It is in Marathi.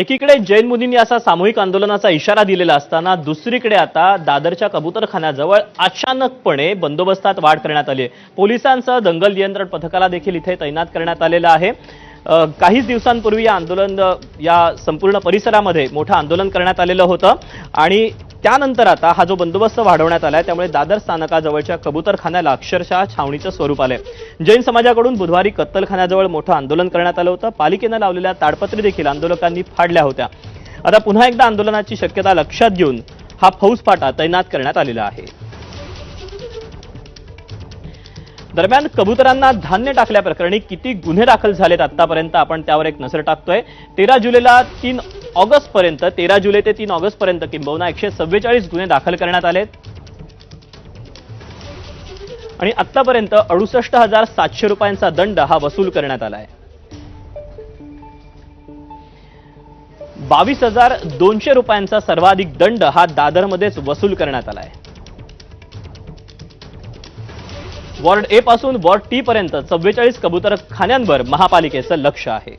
एकीकडे जैन मुनींनी असा सामूहिक आंदोलनाचा इशारा दिलेला असताना दुसरीकडे आता दादरच्या कबूतरखान्याजवळ अचानकपणे बंदोबस्तात वाढ करण्यात आली आहे. पोलिसांसह दंगल नियंत्रण पथकाला देखील इथे तैनात करण्यात आलेलं आहे. काहीच दिवसांपूर्वी या आंदोलन या संपूर्ण परिसरामध्ये मोठं आंदोलन करण्यात आलेलं होतं. आणि त्यानंतर आता हा जो बंदोबस्त वाढवण्यात आलाय त्यामुळे दादर स्थानकाजवळच्या कबूतरखान्याला अक्षरशः छावणीचं स्वरूप आलंय. जैन समाजाकडून बुधवारी कत्तलखान्याजवळ मोठं आंदोलन करण्यात आलं होतं. पालिकेनं लावलेल्या ताडपत्री देखील आंदोलकांनी फाडल्या होत्या. आता पुन्हा एकदा आंदोलनाची शक्यता लक्षात घेऊन हा फौजफाटा तैनात करण्यात आलेला आहे. दरम्यान कबुतरांना धान्य टाकल्याप्रकरणी किती गुन्हे दाखल झालेत आतापर्यंत आपण त्यावर एक नजर टाकतोय. तेरा जुलैला तीन ऑगस्ट पर्यंत तेरा जुलै ते तीन ऑगस्ट पर्यंत किंबहुना एकशे सव्वेचाळीस गुन्हे दाखल करण्यात आलेत. आणि आतापर्यंत अडुसष्ट हजार सातशे रुपयांचा दंड हा वसूल करण्यात आला आहे. बावीस हजार दोनशे रुपयांचा सर्वाधिक दंड हा दादरमध्येच वसूल करण्यात आलाय वॉर्ड ए पासून वॉर्ड टी पर्यंत चव्वेचाळीस कबूतर खान्यांवर महापालिकेचं लक्ष आहे.